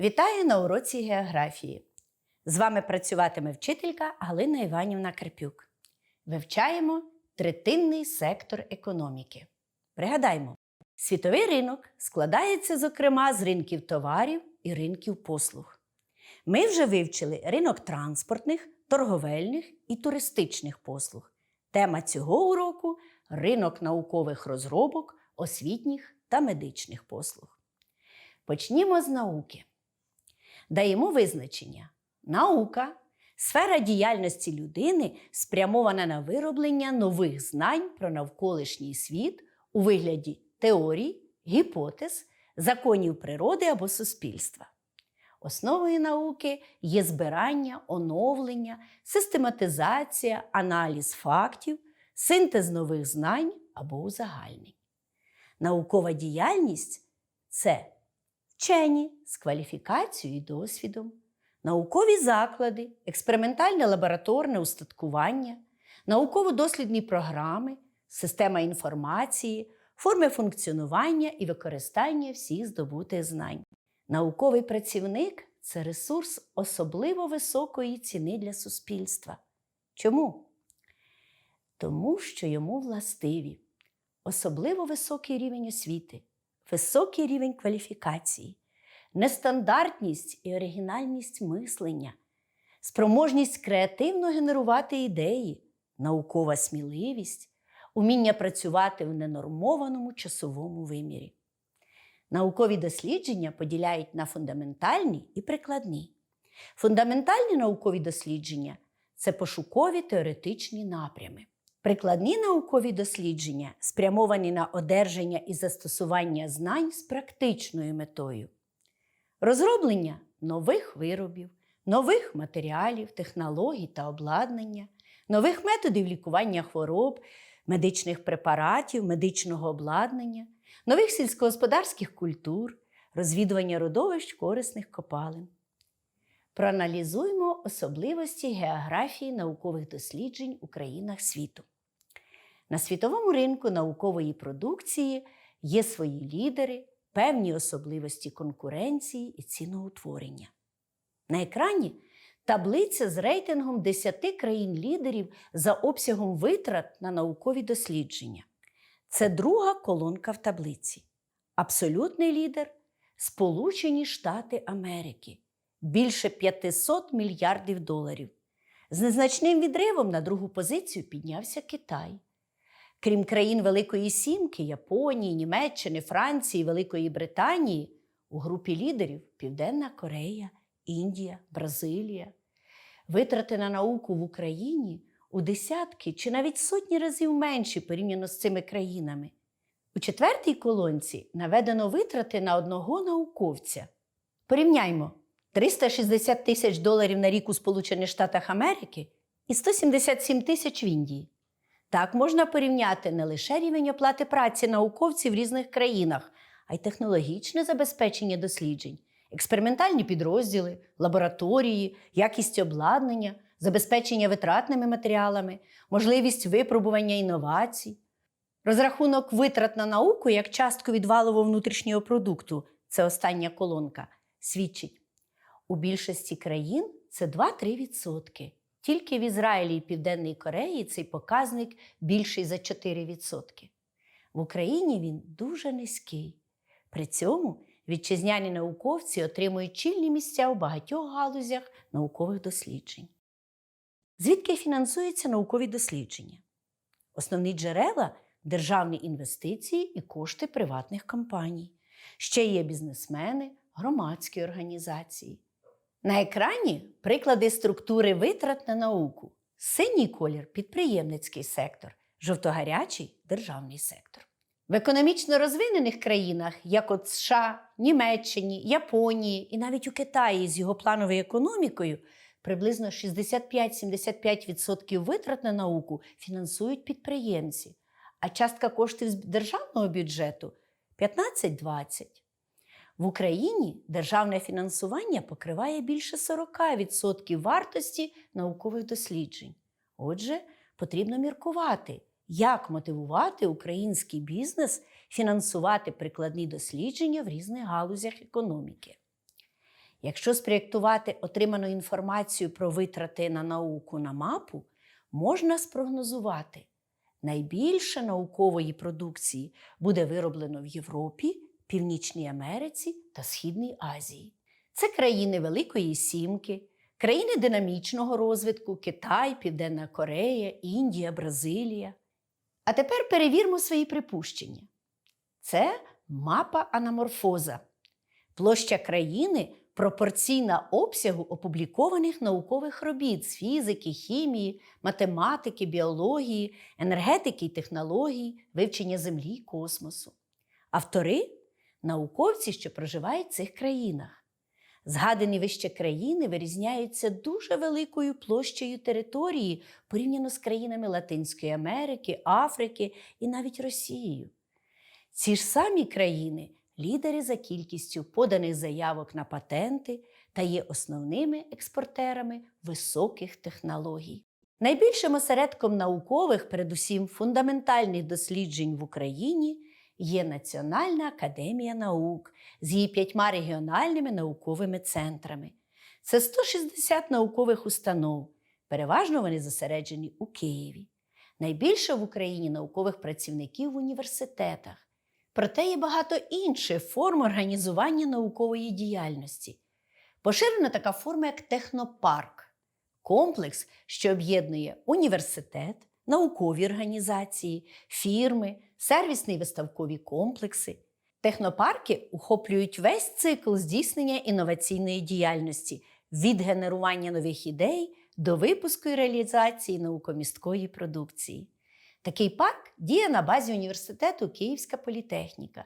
Вітаю на уроці географії. З вами працюватиме вчителька Галина Іванівна Карпюк. Вивчаємо третинний сектор економіки. Пригадаймо, світовий ринок складається, зокрема, з ринків товарів і ринків послуг. Ми вже вивчили ринок транспортних, торговельних і туристичних послуг. Тема цього уроку ринок наукових розробок, освітніх та медичних послуг. Почнімо з науки. Даємо визначення. Наука сфера діяльності людини спрямована на вироблення нових знань про навколишній світ у вигляді теорій, гіпотез, законів природи або суспільства. Основою науки є збирання, оновлення, систематизація, аналіз фактів, синтез нових знань або узагальнень. Наукова діяльність це вчені з кваліфікацією і досвідом, наукові заклади, експериментальне лабораторне устаткування, науково-дослідні програми, система інформації, форми функціонування і використання всіх здобутих знань. Науковий працівник це ресурс особливо високої ціни для суспільства. Чому? Тому що йому властиві особливо високий рівень освіти, високий рівень кваліфікації, нестандартність і оригінальність мислення, спроможність креативно генерувати ідеї, наукова сміливість, уміння працювати в ненормованому часовому вимірі. Наукові дослідження поділяють на фундаментальні і прикладні. Фундаментальні наукові дослідження це пошукові теоретичні напрями. Прикладні наукові дослідження спрямовані на одержання і застосування знань з практичною метою, розроблення нових виробів, нових матеріалів, технологій та обладнання, нових методів лікування хвороб, медичних препаратів, медичного обладнання, нових сільськогосподарських культур, розвідування родовищ корисних копалин. Проаналізуємо особливості географії наукових досліджень у країнах світу. На світовому ринку наукової продукції є свої лідери, певні особливості конкуренції і ціноутворення. На екрані таблиця з рейтингом 10 країн-лідерів за обсягом витрат на наукові дослідження. Це друга колонка в таблиці. Абсолютний лідер Сполучені Штати Америки більше 500 мільярдів доларів. З незначним відривом на другу позицію піднявся Китай. Крім країн Великої Сімки, Японії, Німеччини, Франції, Великої Британії, у групі лідерів Південна Корея, Індія, Бразилія. Витрати на науку в Україні у десятки чи навіть сотні разів менші порівняно з цими країнами. У четвертій колонці наведено витрати на одного науковця. Порівняймо 360 тисяч доларів на рік у Сполучених Штатах Америки і 177 тисяч в Індії. Так можна порівняти не лише рівень оплати праці науковців в різних країнах, а й технологічне забезпечення досліджень, експериментальні підрозділи, лабораторії, якість обладнання, забезпечення витратними матеріалами, можливість випробування інновацій. Розрахунок витрат на науку як частку від валового внутрішнього продукту це остання колонка, свідчить. У більшості країн це 2-3%. Тільки в Ізраїлі і Південній Кореї цей показник більший за 4%. В Україні він дуже низький. При цьому вітчизняні науковці отримують чільні місця у багатьох галузях наукових досліджень. Звідки фінансуються наукові дослідження? Основні джерела державні інвестиції і кошти приватних компаній. Ще є бізнесмени, громадські організації. На екрані приклади структури витрат на науку. Синій колір підприємницький сектор, жовтогарячий державний сектор. В економічно розвинених країнах, як от США, Німеччині, Японії і навіть у Китаї з його плановою економікою, приблизно 65-75% витрат на науку фінансують підприємці, а частка коштів з державного бюджету 15-20%. В Україні державне фінансування покриває більше 40% вартості наукових досліджень. Отже, потрібно міркувати, як мотивувати український бізнес фінансувати прикладні дослідження в різних галузях економіки. Якщо спроєктувати отриману інформацію про витрати на науку на мапу, можна спрогнозувати, найбільше наукової продукції буде вироблено в Європі, Північній Америці та Східній Азії. Це країни Великої Сімки, країни динамічного розвитку Китай, Південна Корея, Індія, Бразилія. А тепер перевірмо свої припущення. Це мапа анаморфоза. Площа країни пропорційна обсягу опублікованих наукових робіт з фізики, хімії, математики, біології, енергетики і технологій, вивчення Землі і космосу. Автори науковці, що проживають в цих країнах. Згадані вище країни вирізняються дуже великою площею території порівняно з країнами Латинської Америки, Африки і навіть Росією. Ці ж самі країни лідери за кількістю поданих заявок на патенти та є основними експортерами високих технологій. Найбільшим осередком наукових, передусім фундаментальних досліджень в Україні є Національна академія наук з її п'ятьма регіональними науковими центрами. Це 160 наукових установ. Переважно вони зосереджені у Києві. Найбільше в Україні наукових працівників в університетах. Проте є багато інших форм організування наукової діяльності. Поширена така форма, як технопарк комплекс, що об'єднує університет, наукові організації, фірми, сервісні виставкові комплекси. Технопарки охоплюють весь цикл здійснення інноваційної діяльності від генерування нових ідей до випуску і реалізації наукомісткої продукції. Такий парк діє на базі університету Київська політехніка.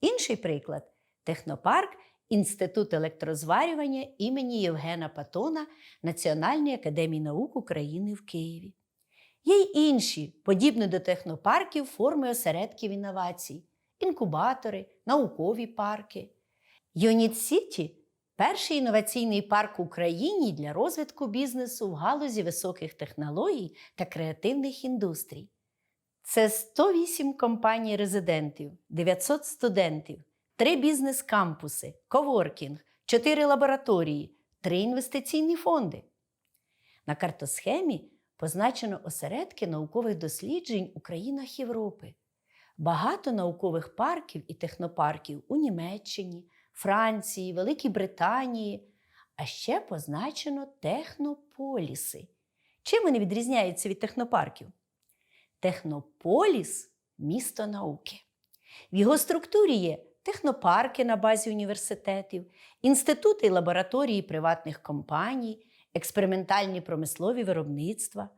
Інший приклад технопарк Інститут електрозварювання імені Євгена Патона Національної академії наук України в Києві. Є й інші, подібні до технопарків, форми осередків інновацій, інкубатори, наукові парки. Юніт Сіті перший інноваційний парк в Україні для розвитку бізнесу в галузі високих технологій та креативних індустрій. Це 108 компаній резидентів, 900 студентів, 3 бізнес-кампуси, коворкінг, 4 лабораторії, 3 інвестиційні фонди. На картосхемі позначено осередки наукових досліджень у країнах Європи. Багато наукових парків і технопарків у Німеччині, Франції, Великій Британії, а ще позначено технополіси. Чим вони відрізняються від технопарків? Технополіс місто науки. В його структурі є технопарки на базі університетів, інститути і лабораторії приватних компаній, експериментальні промислові виробництва.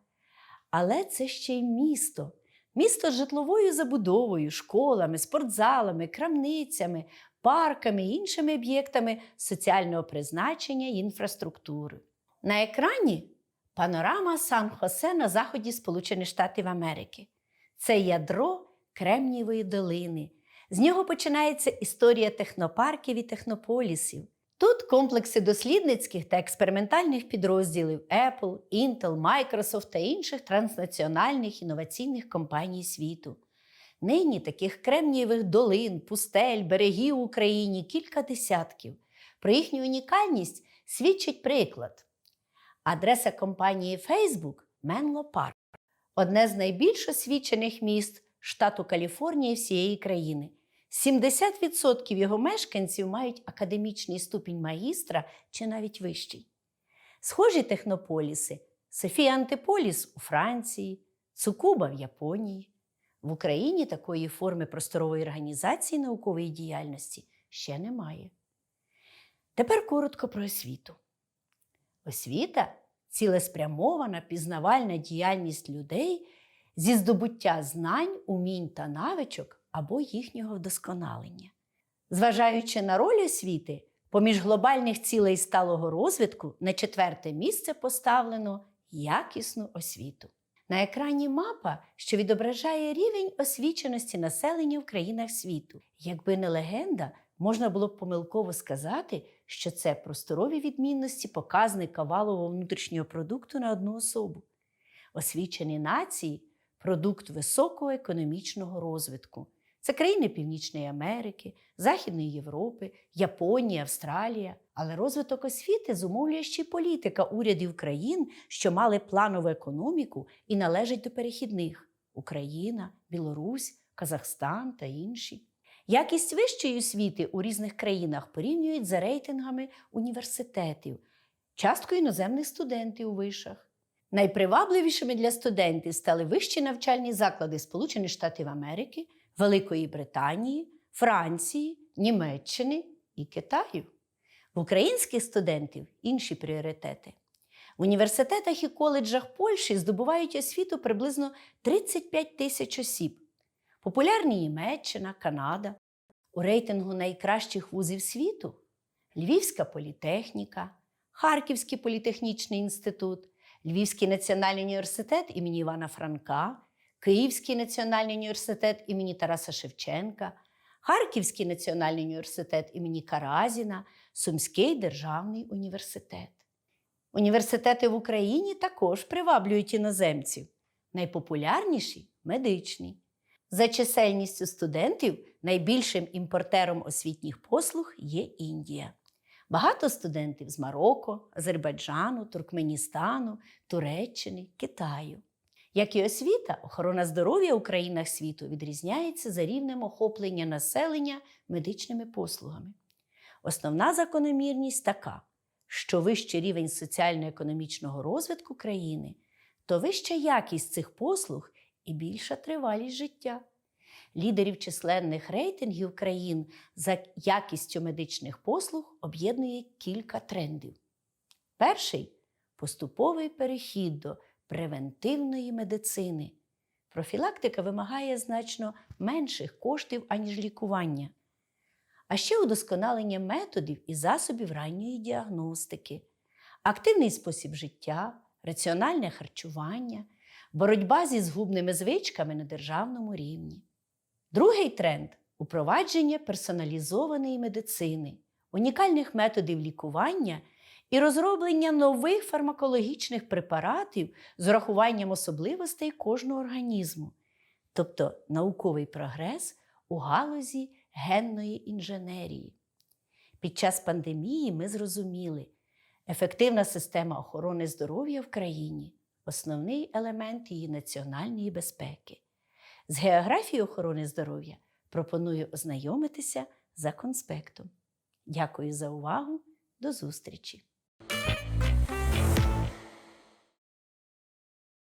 Але це ще й місто. Місто з житловою забудовою, школами, спортзалами, крамницями, парками і іншими об'єктами соціального призначення і інфраструктури. На екрані панорама Сан-Хосе на заході Сполучених Штатів Америки. Це ядро Кремнієвої долини. З нього починається історія технопарків і технополісів. Тут комплекси дослідницьких та експериментальних підрозділів Apple, Intel, Microsoft та інших транснаціональних інноваційних компаній світу. Нині таких кремнієвих долин, пустель, берегів Україні кілька десятків. Про їхню унікальність свідчить приклад. Адреса компанії Facebook Менло Парк одне з найбільш освічених міст штату Каліфорнія і всієї країни. 70% його мешканців мають академічний ступінь магістра чи навіть вищий. Схожі технополіси Софія Антиполіс у Франції, Цукуба в Японії. В Україні такої форми просторової організації наукової діяльності ще немає. Тепер коротко про освіту. Освіта цілеспрямована пізнавальна діяльність людей зі здобуття знань, умінь та навичок або їхнього вдосконалення. Зважаючи на роль освіти, поміж глобальних цілей сталого розвитку на четверте місце поставлено якісну освіту. На екрані мапа, що відображає рівень освіченості населення в країнах світу. Якби не легенда, можна було б помилково сказати, що це просторові відмінності показника валового внутрішнього продукту на одну особу. Освічені нації продукт високого економічного розвитку. Це країни Північної Америки, Західної Європи, Японія, Австралія. Але розвиток освіти зумовлює ще й політика урядів країн, що мали планову економіку і належать до перехідних Україна, Білорусь, Казахстан та інші. Якість вищої освіти у різних країнах порівнюють за рейтингами університетів, часткою іноземних студентів у вишах. Найпривабливішими для студентів стали вищі навчальні заклади Сполучених Штатів Америки, Великої Британії, Франції, Німеччини і Китаю. В українських студентів інші пріоритети. В університетах і коледжах Польщі здобувають освіту приблизно 35 тисяч осіб. Популярні Німеччина, Канада. У рейтингу найкращих вузів світу Львівська політехніка, Харківський політехнічний інститут, Львівський національний університет імені Івана Франка, Київський національний університет імені Тараса Шевченка, Харківський національний університет імені Каразіна, Сумський державний університет. Університети в Україні також приваблюють іноземців. Найпопулярніші медичні. За чисельністю студентів найбільшим імпортером освітніх послуг є Індія. Багато студентів з Марокко, Азербайджану, Туркменістану, Туреччини, Китаю. Як і освіта, охорона здоров'я у країнах світу відрізняється за рівнем охоплення населення медичними послугами. Основна закономірність така, що вищий рівень соціально-економічного розвитку країни, то вища якість цих послуг і більша тривалість життя. Лідерів численних рейтингів країн за якістю медичних послуг об'єднує кілька трендів. Перший поступовий перехід до превентивної медицини. Профілактика вимагає значно менших коштів, аніж лікування. А ще удосконалення методів і засобів ранньої діагностики, активний спосіб життя, раціональне харчування, боротьба зі згубними звичками на державному рівні. Другий тренд упровадження персоналізованої медицини, унікальних методів лікування і розроблення нових фармакологічних препаратів з урахуванням особливостей кожного організму, тобто науковий прогрес у галузі генної інженерії. Під час пандемії ми зрозуміли, ефективна система охорони здоров'я в країні основний елемент її національної безпеки. З географією охорони здоров'я пропоную ознайомитися за конспектом. Дякую за увагу. До зустрічі!